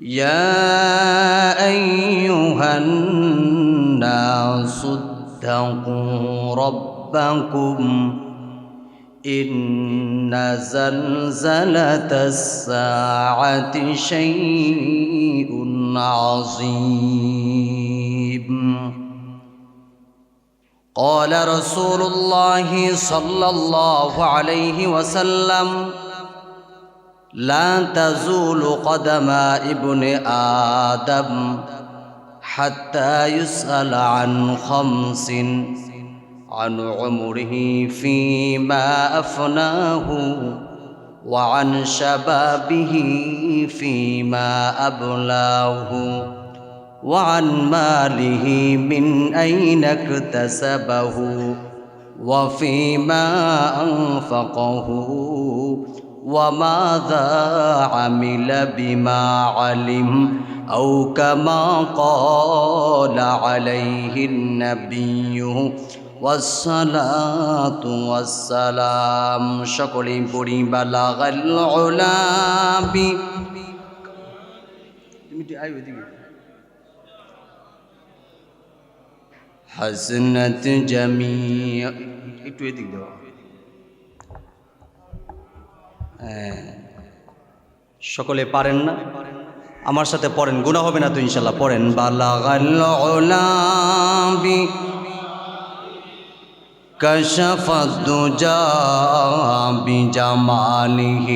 يا أيها الناس اتقوا ربكم إن زلزلة الساعة شيء عظيم. قال رسول الله صلى الله عليه وسلم لا تزول قدم ابن آدم حتى يسأل عن خمس عن عمره فيما أفناه وعن شبابه فيما أبلاه وعن ماله من أين اكتسبه وفيما أنفقه وماذا عمل بما علم أو كما قال عليه النبي والصلاة والسلام شكري بري بلغ العلا حسنة جميع একটু এদিক দাও সকলে পারেন না আমার সাথে পড়েন গুণা হবে না তো ইনশাল্লাহ পড়েন বালাগাল্লাবি كشف الدجى بجماله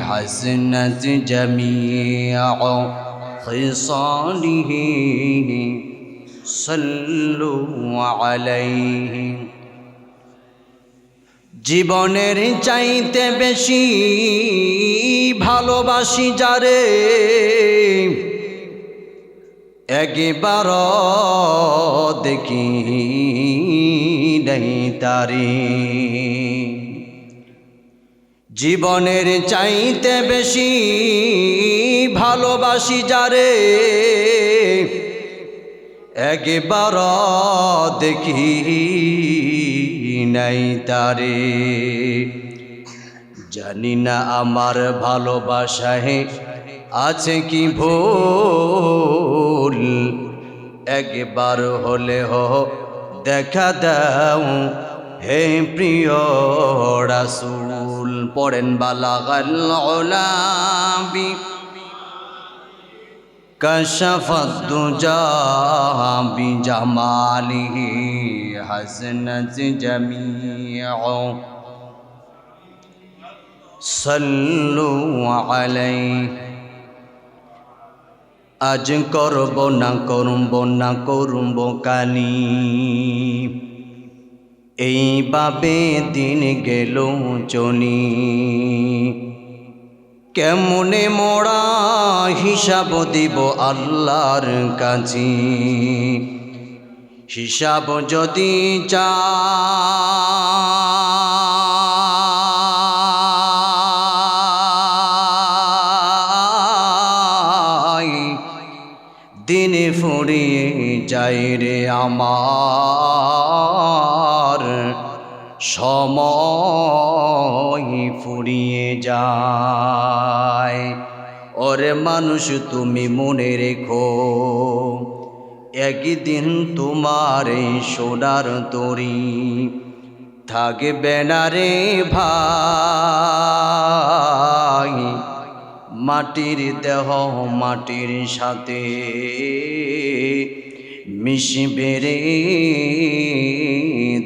حسنت جميع خصاله صلوا عليه জীবনের চাইতে বেশি ভালোবাসি যারে। একবার দেখি নেই তারি। জীবনের চাইতে বেশি ভালোবাসি যারে। একবার দেখি নাই তারে। জানি না আমার ভালোবাসায় আছে কি ভুল। একবার হলে হ, দেখা দাও। হে প্রিয় রাসুল, পড়েন বালাগাল ওলাবি কশফত বি জমালিহি হসনত জমিউ সল্লু আজ করব না করব না করব কালি এইভাবে দিন গেল চলি কেমনে মোড়া হিসাব দিব আল্লাহর কাছে? হিসাব যদি চা দিনে ফুরিয়ে যাই রে আমার। সময় ফুরিয়ে যায়। ওরে মানুষ, তুমি মনে রেখো, একদিন তোমার সোনার তরি থাকবে না রে ভাই। মাটির দেহ মাটির সাথে মিশবে রে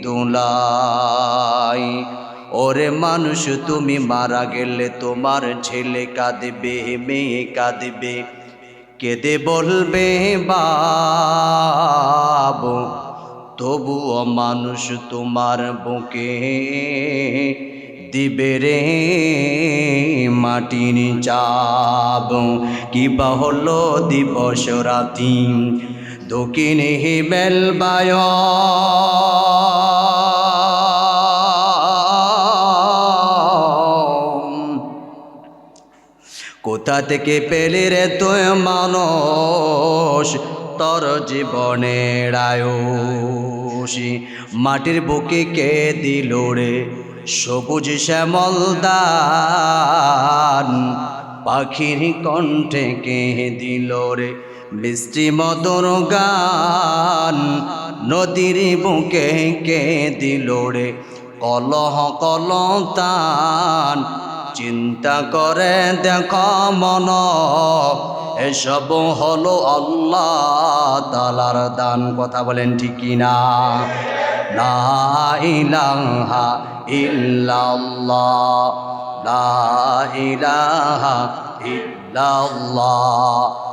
দোলাই। ওরে মানুষ, তুমি মারা গেলে তোমার ছেলে কাঁদবে, মেয়ে কাঁদবে। কেঁদে বলবে, বাব, তবুও মানুষ তোমার বুকে দিবে রে মাটির চাব কিবা হলো দিবস রাতি? দক্ষিণে হিমেল বায় কোথা থেকে পেলে রে তুই মানুষ? তর জীবনের আয়ুষি। মাটির বুকে কে দিল রে? সবুজ শ্যামল দান। পাখির কণ্ঠে কে দিল রে? বৃষ্টি মধুর গান নদীর বুকে কে দিল রে? কলহ কলতান, চিন্তা করে দেখ মন। এসব হলো আল্লাহ তালার দান। কথা বলেন ঠিক না? লা ইলাহা ইল্লাল্লাহ ইলাহা ইল্লাল্লাহ।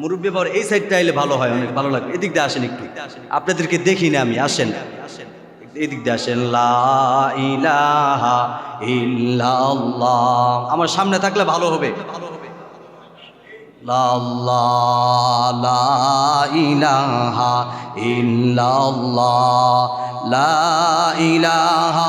মুরব্বী বাবার এই সাইডটা এলে ভালো হয়, অনেক ভালো লাগে। এদিক দিয়ে আসেন একটু। আপনাদেরকে দেখি না আমি, আসেন। এদিক দিয়ে আসেন আমার সামনে থাকলে ভালো হবে। লা লা ইলাহা ইল্লাল্লাহ। লা ইলাহা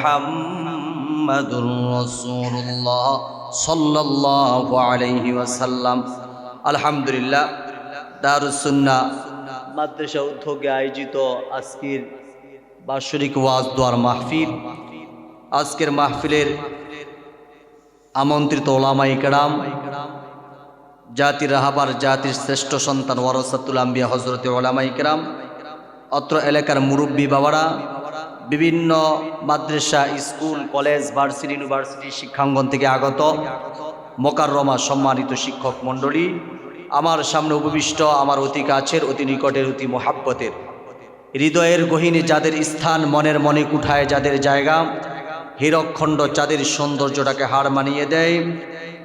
মোহাম্মদুর রসুল্লাহ সাল্লাহ আলহি ওয়াসাল্লাম। আলহামদুলিল্লাহ দারুসুন্না মাদ্রাসা উদ্যোগে আয়োজিত আজকের বাৎসরিক ওয়াজ দোয়ার মাহফিল। আজকের মাহফিলের আমন্ত্রিত ওলামাই কারাম, জাতির রাহাবার জাতির শ্রেষ্ঠ সন্তান ওয়ারসাতুল আম্বিয়া হজরত ওলামাই ইকরাম অত্র এলাকার মুরব্বী বাবারা বিভিন্ন মাদ্রাসা, স্কুল, কলেজ, ভার্সিটি, ইউনিভার্সিটি শিক্ষাঙ্গন থেকে আগত মোকাররমা সম্মানিত শিক্ষক মণ্ডলী, আমার সামনে উপবিষ্ট আমার অতি কাছের, অতি নিকটের, অতি মোহাব্বতের, হৃদয়ের গহিনী যাদের স্থান মনের মনে কুঠায়, যাদের জায়গা হীরকখণ্ড চাঁদের সৌন্দর্যটাকে হার মানিয়ে দেয়,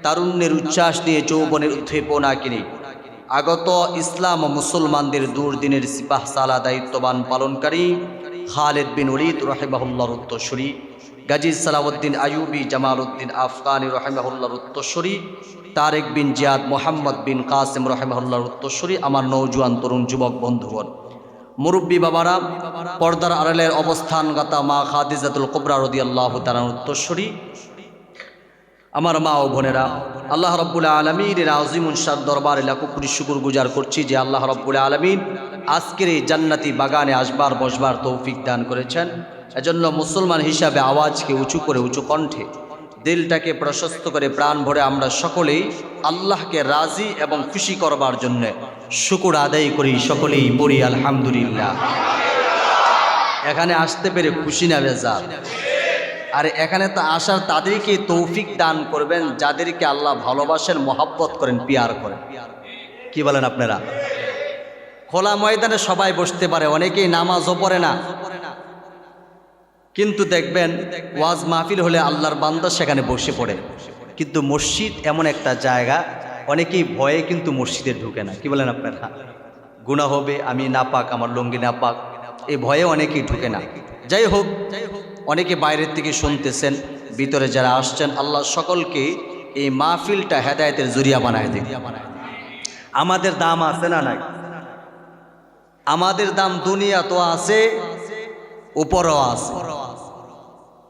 তারুণ্যের উচ্ছ্বাস নিয়ে যৌবনের উদ্দীপনা কিনে আগত ইসলাম ও মুসলমানদের দুর্দিনের সিপাহ সালা দায়িত্ববান পালনকারী খালেদ বিন উলিদ রহেমাহুল্লার উত্তরসূরি গাজী সালাউদ্দিন আয়ুবি জামাল উদ্দিন আফগানি রহেমাহুল্লার উত্তরসূরি, তারেক বিন জিয়াদ মোহাম্মদ বিন কাসেম রহেমাহুল্লার উত্তরসূরি, আমার নৌজুয়ান তরুণ যুবক বন্ধুগণ। মুরব্বী বাবারা, পর্দার আড়ালের অবস্থানগতা মা খাদিজাতুল কোবরা রদি আল্লাহ তালার উত্তরসূরি। আমার মা ও বোনেরা, আল্লাহ রব্বুল আলমীর আজিম উনসার দরবারে কোটি শুকুর গুজার করছি যে আল্লাহ রব্বুল আলমিন আজকের এই জান্নাতি বাগানে আসবার, বসবার তৌফিক দান করেছেন। এজন্য মুসলমান হিসাবে আওয়াজকে উঁচু করে উঁচু কণ্ঠে, দিলটাকে প্রশস্ত করে প্রাণ ভরে আমরা সকলেই আল্লাহকে রাজি এবং খুশি করবার জন্য শুকুর আদায় করি, সকলেই পড়ি আলহামদুলিল্লাহ। এখানে আসতে পেরে খুশি না বেজার। আর এখানে তো আসার তাদেরকে তৌফিক দান করবেন, যাদেরকে আল্লাহ ভালোবাসেন, মহাব্বত করেন, পিয়ার করেন। কি বলেন আপনারা? খোলা ময়দানে সবাই বসতে পারে, অনেকেই নামাজও পড়ে না। কিন্তু দেখবেন ওয়াজ মাহফিল হলে আল্লাহর বান্দা সেখানে বসে পড়ে। কিন্তু মসজিদ এমন একটা জায়গা, অনেকেই ভয়ে কিন্তু মসজিদে ঢুকে না। কি বলেন আপনারা? গুণা হবে, আমি না পাক আমার লঙ্গি না পাক এই ভয়ে অনেকেই ঢুকে না। যাই হোক, অনেকে বাইরের থেকে শুনতেছেন, ভিতরে যারা আসছেন, আল্লাহ সকলকে এই মাহফিলটা হেদায়তের জুরিয়া বানায় দিন আমাদের দাম আছে না নাই? আমাদের দাম দুনিয়া তো আছে, উপরও আছে।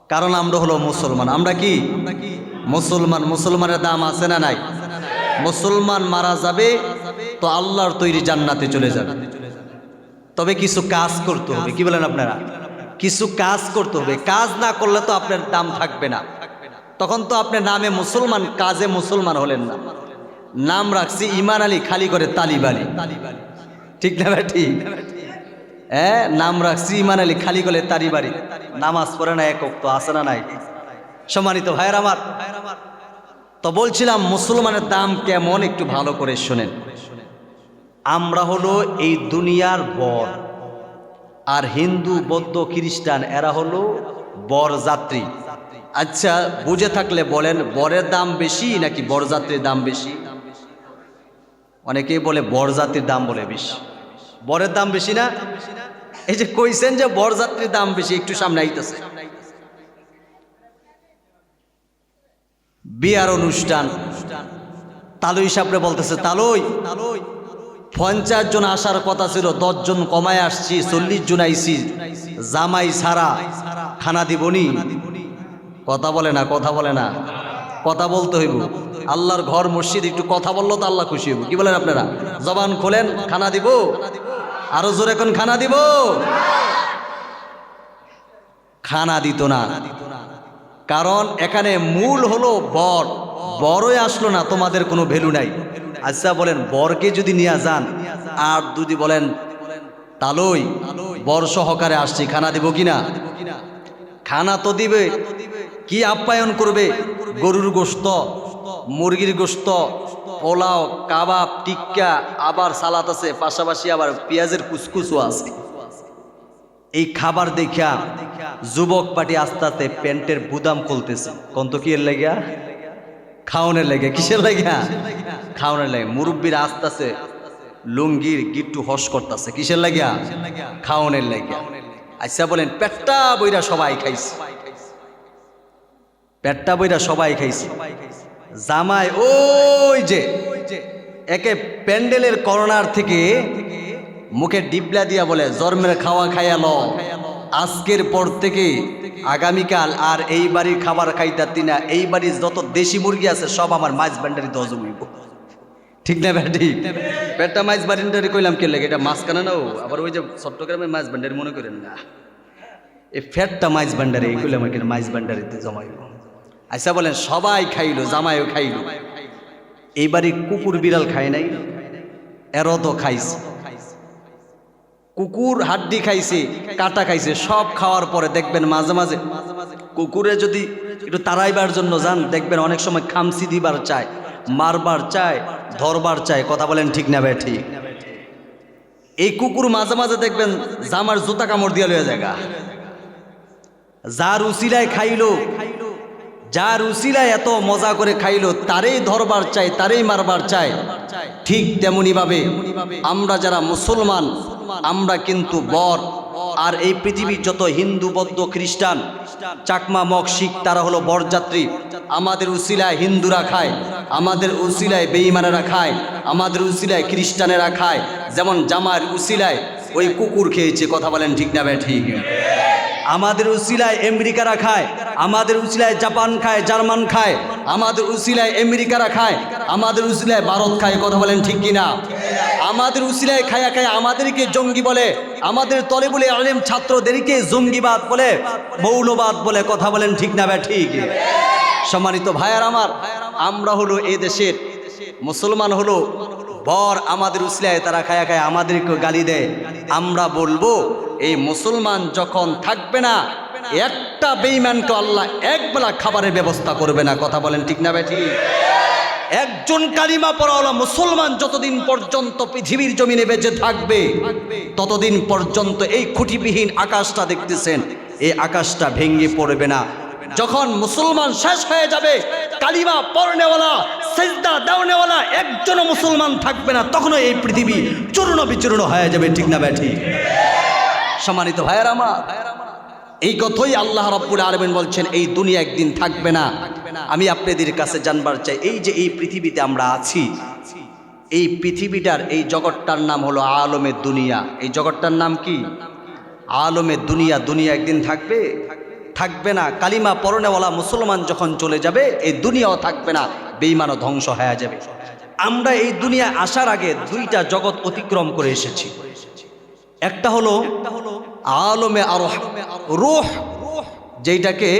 কারণ আমরা হলো মুসলমান। আমরা কি? মুসলমান। মুসলমানের দাম আছে না নাই? মুসলমান মারা যাবে, তো আল্লাহর তৈরি জান্নাতে চলে যাবে। তবে কিছু কাজ করতে হবে, কি বলেন আপনারা? কিছু কাজ করতে হবে। কাজ না করলে তো আপনার দাম থাকবে না। তখন তো আপনার নামে মুসলমান, কাজে মুসলমান হলেন না। নাম রাখছি ইমান আলী খালি করে তালিবালি আলী। ঠিক না ঠিক? হ্যাঁ নাম রাখছি ইমান আলী খালি করে তারি বাড়ি। নামাজ পড়ে না এক তো আসে না নাই? সম্মানিত ভাইয়ের আমার, তো বলছিলাম মুসলমানের দাম কেমন একটু ভালো করে শোনেন। আমরা হলো এই দুনিয়ার বর, আর হিন্দু, বৌদ্ধ, খ্রিস্টান, এরা হলো বরযাত্রী আচ্ছা বুঝে থাকলে বলেন, বরের দাম বেশি নাকি বরযাত্রীর দাম বেশি? অনেকেই বলে বরযাত্রীর দাম বলে বেশি। বরের দাম বেশি না? এই যে কইছেন যে বরযাত্রীর দাম বেশি, একটু সামনে আইতেছে। বিয়ার অনুষ্ঠান। তালুই সাপড়ে বলতেছে, তালুই, পঞ্চাশ জন আসার কথা ছিল, দশ জন কমায় আসছি, চল্লিশ জন আইসি জামাই সারা খানা দিবনি। কথা বলে না, কথা বলে না। কথা বলতে হইব। আল্লাহর ঘর, মসজিদ, একটু কথা বলল তো আল্লাহ খুশি হইব। কি বলেন আপনারা? জবান খোলেন, খানা দিব? আরও জোর এখন খানা দিব? খানা দিত না। কারণ এখানে মূল হলো বর। বড়ই আসলো না, তোমাদের কোনো ভ্যালু নাই। আচ্ছা বলেন, বরকে যদি নিয়ে যান, আর যদি বলেন, তালই, বর সহকারে আসছি, খানা দিব কিনা? খানা তো দিবে। কি আপ্যায়ন করবে? গরুর গোস্ত মুরগির গোস্ত পোলাও, কাবাব, টিক্কা, আবার সালাত আছে, পাশাপাশি আবার পেঁয়াজের কুচকুচও আছে। এই খাবার দেখা যুবক পাটি আস্তে আস্তে প্যান্টের বুদাম খুলতেছে। কন্ত কি এর লেগা খাওনের লেগে কিসের লেগা খাওনের লেগে মুরব্বীর আস্তে আস্তে লুঙ্গির গিট্টু হস করতেছে। কিসের লাগিয়া? খাওনের লেগা আচ্ছা বলেন, পেটটা বইরা সবাই খাইছে। পেটটা বইরা সবাই খাইছে। জামাই, ওই যে, একে প্যান্ডেলের করোনার থেকে মুখে ডিবলা দিয়া বলে জন্মের খাওয়া খাইয়াল আজকের পর থেকে আগামীকাল আর এই বাড়ির খাবার খাইতাতি না। এই বাড়ির যত দেশি মুরগি আছে, সব আমার মাছ ভান্ডারি হজম ঠিক না ঠিক? পেটটা মাছ ভান্ডারি কইলাম কে লাগে? এটা মাছ কানা নাও। আবার ওই যে চট্টগ্রামের মাছ ভান্ডারি মনে করেন না। এই ফ্যাটটা মাছ ভান্ডারি, এই কইলাম মাছ ভান্ডারিতে জমাইব। আচ্ছা বলেন, সবাই খাইলো, জামাইও খাইলো। এই বাড়ির কুকুর বিড়াল খায় নাই এরও তো খাইছে। কুকুর হাড্ডি খাইছে, কাটা খাইছে, সব খাওয়ার পরে দেখবেন মাঝে মাঝে কুকুরে যদি একটু তাড়াইবার জন্য যান, দেখবেন অনেক সময় খামসি দিবার চায়, মারবার চায়, ধরবার চায়, কথা বলেন ঠিক না ভাই, ঠিক? এই কুকুর মাঝে মাঝে দেখবেন জামার জুতা কামড় দিয়া লইয়া জায়গা যার উসিলায় খাইলো যার উসিলায় এত মজা করে খাইলো, তারেই ধরবার চাই তারেই মারবার চাই ঠিক তেমনি ভাবে আমরা যারা মুসলমান, আমরা কিন্তু বর। আর এই পৃথিবীর যত হিন্দু, বৌদ্ধ, খ্রিস্টান, চাকমা, মগ, শিখ, তারা হলো বরযাত্রী। আমাদের উসিলায় হিন্দুরা খায়, আমাদের উসিলায় বেইমানেরা খায়, আমাদের উসিলায় খ্রিস্টানেরা খায়। যেমন জামার উসিলায় ওই কুকুর খেয়েছে, কথা বলেন ঠিক না ভাই, ঠিক আমাদের উসিলায় আমেরিকারা খায়, আমাদের উসিলায় জাপান খায়, জার্মান খায়, আমাদের উসিলায় আমেরিকারা খায়, আমাদের উসিলায় ভারত খায়, কথা বলেন ঠিক কিনা? আমাদের উসিলায় খায়া খায় আমাদেরকে জঙ্গি বলে, আমাদের তলে বলে আলেম ছাত্রদেরকে জঙ্গিবাদ বলে, মৌলবাদ বলে, কথা বলেন ঠিক না ব্যা ঠিক? সম্মানিত ভাইয়ার আমার, আমরা হলো এই দেশের, মুসলমান হলো, বর আমাদের উসিলায় তারা খায়া খায় আমাদেরকে গালি দেয়। আমরা বলব এই মুসলমান যখন থাকবে না, একটা বেইমানকে আল্লাহ একবেলা খাবারের ব্যবস্থা করবে না। কথা বলেন ঠিক না বেঠি? একজন কালিমা পড়াওয়ালা মুসলমান যতদিন পর্যন্ত পৃথিবীর জমিনে বেঁচে থাকবে, ততদিন পর্যন্ত এই খুঁটিবিহীন আকাশটা দেখতেছেন, এই আকাশটা ভেঙে পড়বে না। যখন মুসলমান শেষ হয়ে যাবে, কালিমা পড়নেওয়ালা, সেজদা দেওয়ানেওয়ালা একজনও মুসলমান থাকবে না, তখনও এই পৃথিবী চূর্ণ বিচূর্ণ হয়ে যাবে, ঠিক না ব্যাঠি সম্মানিত ভাইয়ের আমার, এই কথাই আল্লাহ রব্বুল আলমেন বলছেন, এই দুনিয়া একদিন থাকবে না। আমি আপনাদের কাছে জানবার চাই, এই যে এই পৃথিবীতে আমরা আছি, এই পৃথিবীটার, এই জগৎটার নাম হলো আলমের দুনিয়া। এই জগৎটার নাম কি? আলমের দুনিয়া দুনিয়া একদিন থাকবে? থাকবে না। কালিমা পরনেওয়ালা মুসলমান যখন চলে যাবে, এই দুনিয়াও থাকবে না। বেইমানও ধ্বংস হয়ে যাবে। আমরা এই দুনিয়া আসার আগে দুইটা জগৎ অতিক্রম করে এসেছি। একটা হলো আলমে আরোহ। রুহ যেটাকে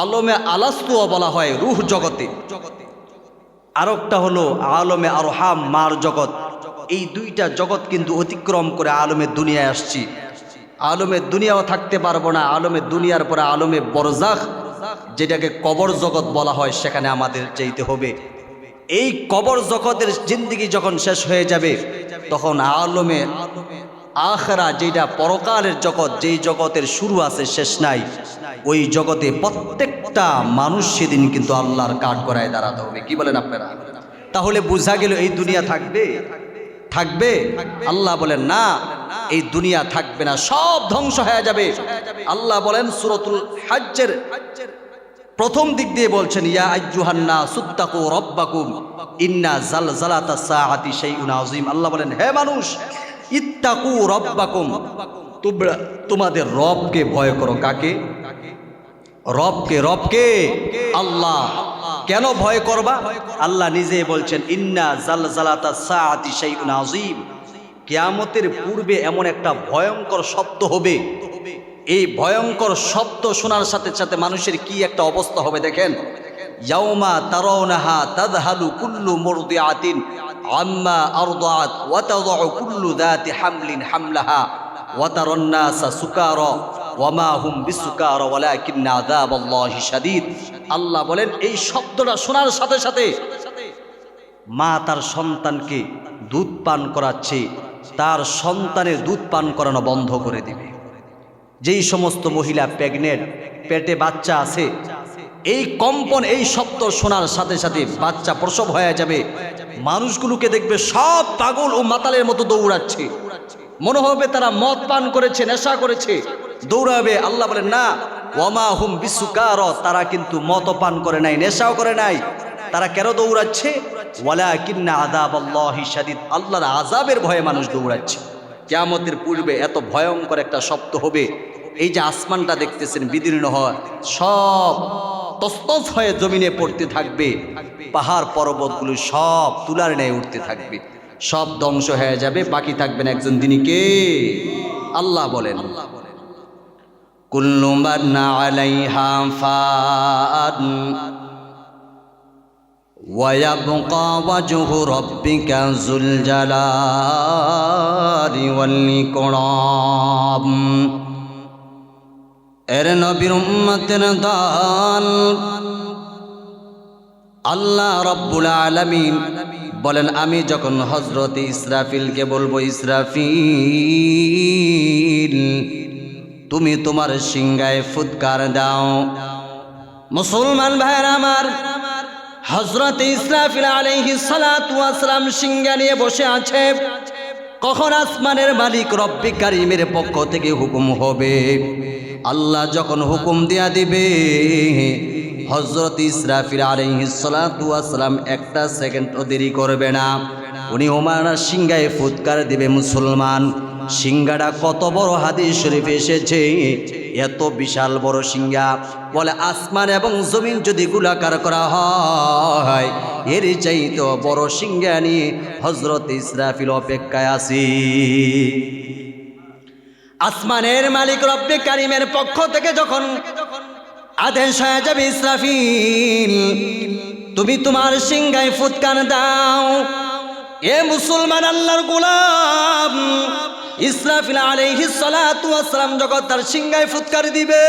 আলমে আলাস্তুয়া বলা হয়, রুহ জগতে। আরেকটা হলো আলমে আরোহাম মার জগৎ। এই দুইটা জগৎ কিন্তু অতিক্রম করে আলমের দুনিয়ায় আসছি। আলমের দুনিয়াও থাকতে পারব না আলমের দুনিয়ার পরে আলমে বরজাখ, যেটাকে কবর জগৎ বলা হয়, সেখানে আমাদের যেতে হবে। এই কবর জগতের জিন্দিগি যখন শেষ হয়ে যাবে, তখন আলমে আখরা যেটা পরকালের জগৎ, যেই জগতের শুরু আছে, শেষ নাই, ওই জগতে প্রত্যেকটা মানুষ সেদিন কিন্তু আল্লাহর কাঠ করায় দাঁড়াতে হবে। কি বলেন আপনারা? তাহলে বোঝা গেল এই দুনিয়া থাকবে? থাকবে? আল্লাহ বলেন, না, এই দুনিয়া থাকবে না, সব ধ্বংস হয়ে যাবে। আল্লাহ বলেন, সুরতুল হাজ্জের প্রথম দিক দিয়ে বলছেন, ইয়া আজ্জুহান্না সুত্তাকু রব্বাকুম, ইন্না জালজালাতা সাআতি শাইউন আযীম। আল্লাহ বলেন, হে মানুষ ইত্তাকু রব্বাকুম। তোমরা তোমাদের রবকে ভয় করো কাকে? রবকে রবকে। আল্লাহ কেন ভয় করবা? আল্লাহ নিজে বলছেন, ইন্না জালজালাতা সাআতি শাইউন আযীম। কিয়ামতের পূর্বে এমন একটা ভয়ঙ্কর শব্দ হবে। এই ভয়ঙ্কর শব্দ শোনার সাথে সাথে মানুষের কি একটা অবস্থা হবে দেখেন? ইয়াউমা তারাউনাহা তাযহালু কুল্লু মুরদিআতিন। হামলিন হামলাহা হুম আল্লাহ বলেন, এই শব্দটা শোনার সাথে সাথে মা তার সন্তানকে দুধ পান করাচ্ছে, তার সন্তানের দুধ পান করানো বন্ধ করে দিবে। যেই সমস্ত মহিলা প্রেগনেন্ট পেটে বাচ্চা আছে এই কম্পন, এই শব্দ শোনার সাথে সাথে বাচ্চা প্রসব হয়ে যাবে। মানুষগুলোকে দেখবে সব পাগল ও মাতালের মতো দৌড়াচ্ছে। মনে হবে তারা মদ পান করেছে, নেশা করেছে। দৌড়াবে, আল্লাহ বলেন, না ওমা হুম বিশ্বকার তারা কিন্তু মত পান করে নাই, নেশাও করে নাই। তারা কেন দৌড়াচ্ছে? ওয়ালা কিন্না আল্লাহ আল্লাহর আজাবের ভয়ে মানুষ দৌড়াচ্ছে। কেয়ামতের পূর্বে এত ভয়ঙ্কর একটা শব্দ হবে। এই যে আসমানটা দেখতেছেন, বিদীর্ণ হয় সব তস্তস হয়ে জমিনে পড়তে থাকবে পাহাড় পর্বতগুলো সব তুলার ন্যায় উঠতে থাকবে সব ধ্বংস হয়ে যাবে বাকি থাকবেন একজন তিনি কে আল্লাহ বলেন কুল্লু মান আলাইহা ফান ويبقى وجه ربك ذو الجلال والإكرام এর নবীর উম্মতের দল। আল্লাহ রব্বুল আলামিন বলেন, আমি যখন হজরত ইসরাফিলকে বলব, ইসরাফিল, তুমি তোমার সিংগায় ফুৎকার দাও। মুসলমান ভাইয়ের আমার হজরত ইসরাফিল আলহি আসসালাম সিংহা নিয়ে বসে আছে। কখন আসমানের মালিক রব্বি কারিমের পক্ষ থেকে হুকুম হবে? আল্লাহ যখন হুকুম দিয়া দিবে হজরত ইসরাফির আসসালাম একটা সেকেন্ডও দেরি করবে না। উনি ওমার সিংহায় ফুৎকার দিবে, মুসলমান, সিংহাটা কত বড় হাদিস শরীফ এসেছে, এত বিশাল বড় সিংহা। বলে, আসমান এবং জমিন যদি গুলাকার করা হয়, এর চাইতে বড় সিংহা নিয়ে হজরত ইসরাফিল অপেক্ষায় আসি আসমানের মালিক রব্বে কারিমের পক্ষ থেকে যখন আদেশ হয়ে যাবে ইসরাফিল, তুমি তোমার সিংহায় ফুৎকার দাও। এ মুসলমান আল্লাহর গোলাম, ইসরাফিল আলাইহিস সালাতু ওয়াসসালাম যখন তার সিংহায় ফুৎকার দিবে।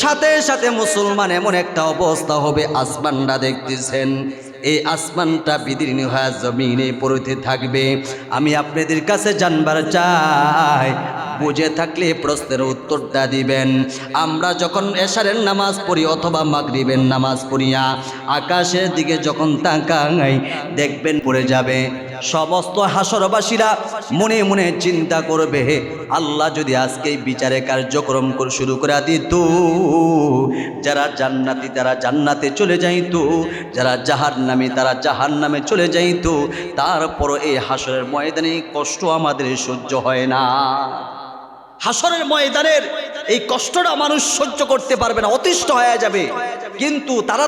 সাথে সাথে মুসলমান এমন একটা অবস্থা হবে আসমানটা দেখতেছেন। এই আসমানটা বিদীর্ণ হয়ে জমিনে পড়তে থাকবে। আমি আপনাদের কাছে জানবার চাই। বুঝে থাকলে প্রশ্নের উত্তরটা দিবেন। আমরা যখন এশারের নামাজ পড়ি অথবা মাগরিবের নামাজ পড়িয়া, আকাশের দিকে যখন তাকাই, দেখবেন পড়ে যাবে। সমস্ত হাসরবাসীরা মনে মনে চিন্তা করবে আল্লাহ যদি আজকে বিচারে কার্যক্রম করে শুরু করে দিত, যারা জান্নাতি তারা জান্নাতে চলে যাইতো, যারা জাহার নামে তারা জাহার নামে চলে যাইতো তারপর এই হাসরের ময়দানে কষ্ট আমাদের সহ্য হয় না। হাসরের ময়দানের এই কষ্টটা মানুষ সহ্য করতে পারবে না, অতিষ্ঠ হয়ে যাবে। কিন্তু তারা